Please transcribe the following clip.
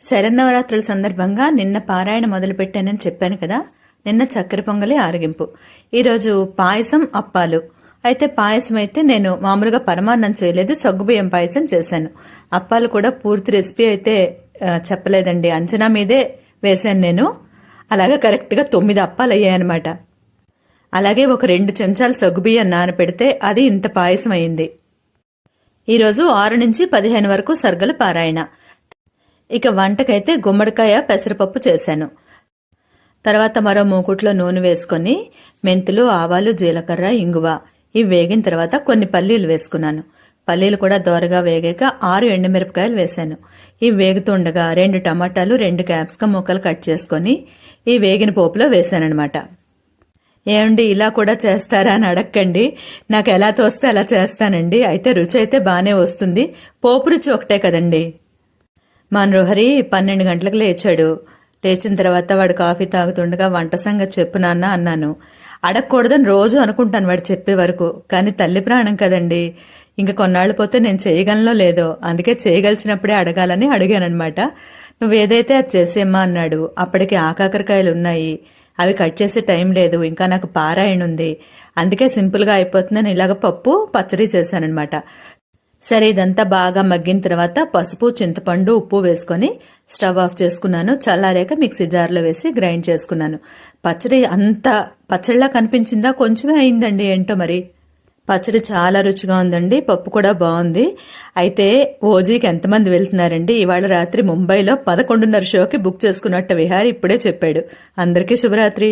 శరన్నవరాత్రుల సందర్భంగా నిన్న పారాయణ మొదలుపెట్టానని చెప్పాను కదా నిన్న చక్కెర పొంగలి ఆరగింపు. ఈరోజు పాయసం అప్పాలు. అయితే పాయసం అయితే నేను మామూలుగా పరమాన్నం చేయలేదు సగ్గుబియ్యం పాయసం చేశాను. అప్పాలు కూడా పూర్తి రెసిపీ అయితే చెప్పలేదండి. అంచనా మీదే వేశాను నేను. అలాగే కరెక్ట్గా తొమ్మిది అప్పాలు అయ్యాయన్నమాట. అలాగే ఒక రెండు చెంచాలు సగ్గుబియ్యం నానపెడితే అది ఇంత పాయసం అయింది. ఈరోజు ఆరు నుంచి పదిహేను వరకు సర్గల పారాయణ. ఇక వంటకైతే గుమ్మడికాయ పెసరపప్పు చేశాను. తర్వాత మరో మూకుట్లో నూనె వేసుకొని మెంతులు ఆవాలు జీలకర్ర ఇంగువ ఇవి వేగిన తర్వాత కొన్ని పల్లీలు వేసుకున్నాను. పల్లీలు కూడా దోరగా వేగాక ఆరు ఎండుమిరపకాయలు వేశాను. ఇవి వేగుతుండగా రెండు టమాటాలు రెండు క్యాప్సికం ముక్కలు కట్ చేసుకొని ఈ వేగిన పోపులో వేశానన్నమాట. ఏమండి ఇలా కూడా చేస్తారా అని అడగండి నాకు ఎలా తోస్తే అలా చేస్తానండి. అయితే రుచి అయితే బాగానే వస్తుంది. పోపు రుచి ఒకటే కదండి. మా నృహరి పన్నెండు గంటలకు లేచాడు. లేచిన తర్వాత వాడు కాఫీ తాగుతుండగా వంట సంగతి చెప్పు నాన్న అన్నాను. అడగకూడదని రోజు అనుకుంటాను వాడు చెప్పే వరకు కానీ తల్లి ప్రాణం కదండి. ఇంకా కొన్నాళ్ళు పోతే నేను చేయగలనో లేదో అందుకే చేయగలిసినప్పుడే అడగాలని అడిగానమాట నువ్వు ఏదైతే అది చేసేమ్మా అన్నాడు. అప్పటికి ఆకాకరకాయలు ఉన్నాయి. అవి కట్ చేసే టైం లేదు ఇంకా నాకు పారాయణ ఉంది అందుకే సింపుల్గా అయిపోతుందని ఇలాగ పప్పు పచ్చడి చేశానమాట సరే ఇదంతా బాగా మగ్గిన తర్వాత పసుపు చింతపండు ఉప్పు వేసుకొని స్టవ్ ఆఫ్ చేసుకున్నాను. చల్లారాక మిక్సీ జార్లో వేసి గ్రైండ్ చేసుకున్నాను. పచ్చడి అంత పచ్చడిలా కనిపించిందా? కొంచెమే అయిందండి. ఏంటో మరి? పచ్చడి చాలా రుచిగా ఉందండి. పప్పు కూడా బాగుంది. అయితే ఓజీకి ఎంతమంది వెళ్తున్నారండి? ఇవాళ రాత్రి ముంబైలో పదకొండున్నర షోకి బుక్ చేసుకున్నట్టు విహారి ఇప్పుడే చెప్పాడు. అందరికీ శుభరాత్రి.